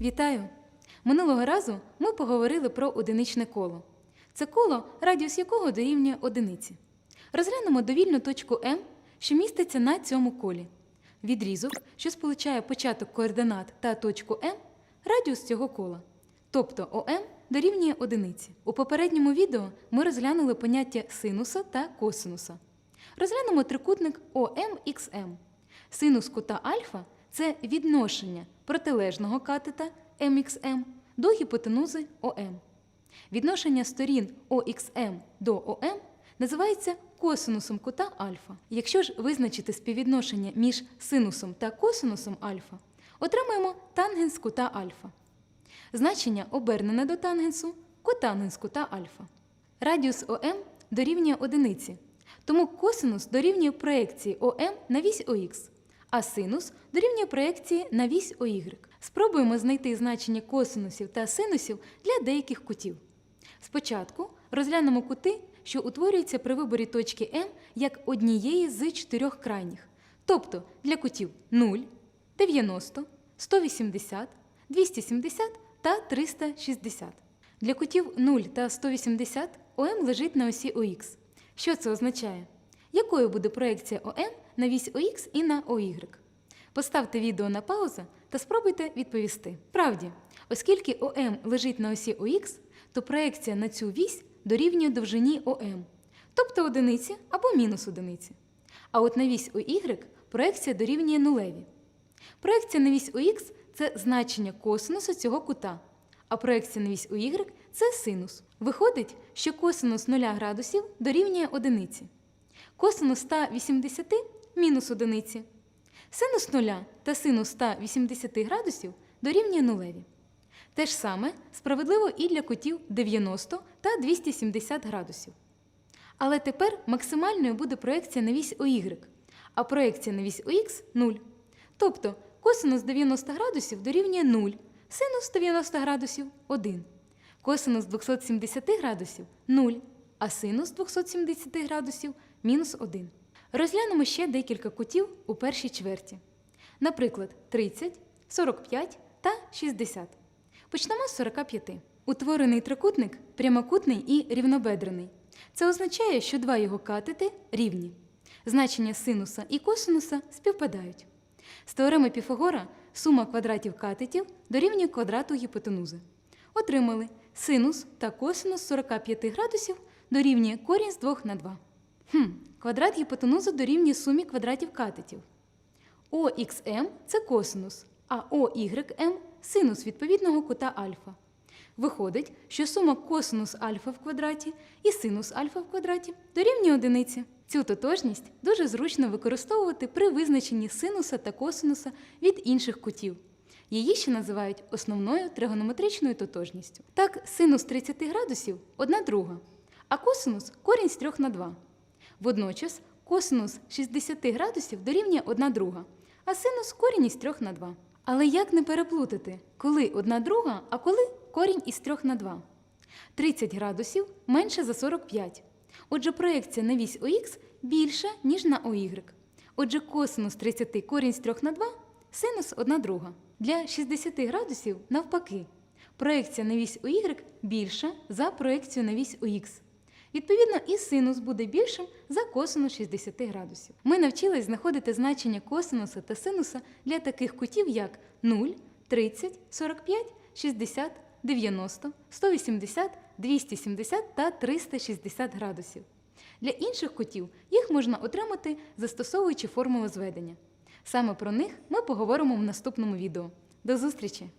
Вітаю! Минулого разу ми поговорили про одиничне коло. Це коло, радіус якого дорівнює одиниці. Розглянемо довільну точку М, що міститься на цьому колі. Відрізок, що сполучає початок координат та точку М, радіус цього кола. Тобто ОМ дорівнює одиниці. У попередньому відео ми розглянули поняття синуса та косинуса. Розглянемо трикутник ОМХМ. Синус кута альфа це відношення протилежного катета MXM до гіпотенузи ОМ. Відношення сторін OXM до ОМ називається косинусом кута альфа. Якщо ж визначити співвідношення між синусом та косинусом альфа, отримаємо тангенс кута альфа. Значення обернене до тангенсу котангенс кута альфа. Радіус ОМ дорівнює одиниці, тому косинус дорівнює проекції ОМ на вісь ОХ, а синус дорівнює проекції на вісь ОY. Спробуємо знайти значення косинусів та синусів для деяких кутів. Спочатку розглянемо кути, що утворюються при виборі точки М як однієї з чотирьох крайніх, тобто для кутів 0, 90, 180, 270 та 360. Для кутів 0 та 180 ОМ лежить на осі ОХ. Що це означає? Якою буде проекція ОМ на вісь ОХ і на ОY? Поставте відео на паузу та спробуйте відповісти. Правді, оскільки ОМ лежить на осі ОХ, то проекція на цю вісь дорівнює довжині ОМ, тобто одиниці або мінус одиниці. А от на вісь ОY проекція дорівнює нулеві. Проекція на вісь ОХ це значення косинусу цього кута, а проекція на вісь ОY це синус. Виходить, що косинус 0 градусів дорівнює одиниці. Косинус 180 мінус одиниці. Синус 0 та синус 180 градусів дорівнює нулеві. Те ж саме справедливо і для кутів 90 та 270 градусів. Але тепер максимальною буде проекція на вісь ОY, а проекція на вісь ОХ – 0. Тобто косинус 90 градусів дорівнює 0, синус 90 градусів 1. Косинус 270 градусів 0, а синус 270 градусів мінус 1. Розглянемо ще декілька кутів у першій чверті. Наприклад, 30, 45 та 60. Почнемо з 45. Утворений трикутник прямокутний і рівнобедрений. Це означає, що два його катети рівні. Значення синуса і косинуса співпадають. З теореми Піфагора сума квадратів катетів дорівнює квадрату гіпотенузи. Отримали синус та косинус 45 градусів дорівнює корінь з 2 на 2. Хм, квадрат гіпотенузи дорівнює сумі квадратів катетів. ОХМ це косинус, а ОYМ синус відповідного кута альфа. Виходить, що сума косинус альфа в квадраті і синус альфа в квадраті дорівнює одиниці. Цю тотожність дуже зручно використовувати при визначенні синуса та косинуса від інших кутів. Її ще називають основною тригонометричною тотожністю. Так, синус 30 градусів 1 друга, а косинус корінь з 3 на 2. Водночас косинус 60 градусів дорівнює 1 друга, а синус корінь із 3 на 2. Але як не переплутати, коли 1 друга, а коли корінь із 3 на 2? 30 градусів менше за 45. Отже, проекція на вісь ОХ більша, ніж на ОY. Отже, косинус 30 корінь з 3 на 2 синус 1 друга. Для 60 градусів навпаки. Проекція на вісь ОY більша за проекцію на вісь ОХ. Відповідно, і синус буде більшим за косинус 60 градусів. Ми навчились знаходити значення косинуса та синуса для таких кутів, як 0, 30, 45, 60, 90, 180, 270 та 360 градусів. Для інших кутів їх можна отримати, застосовуючи формулу зведення. Саме про них ми поговоримо в наступному відео. До зустрічі!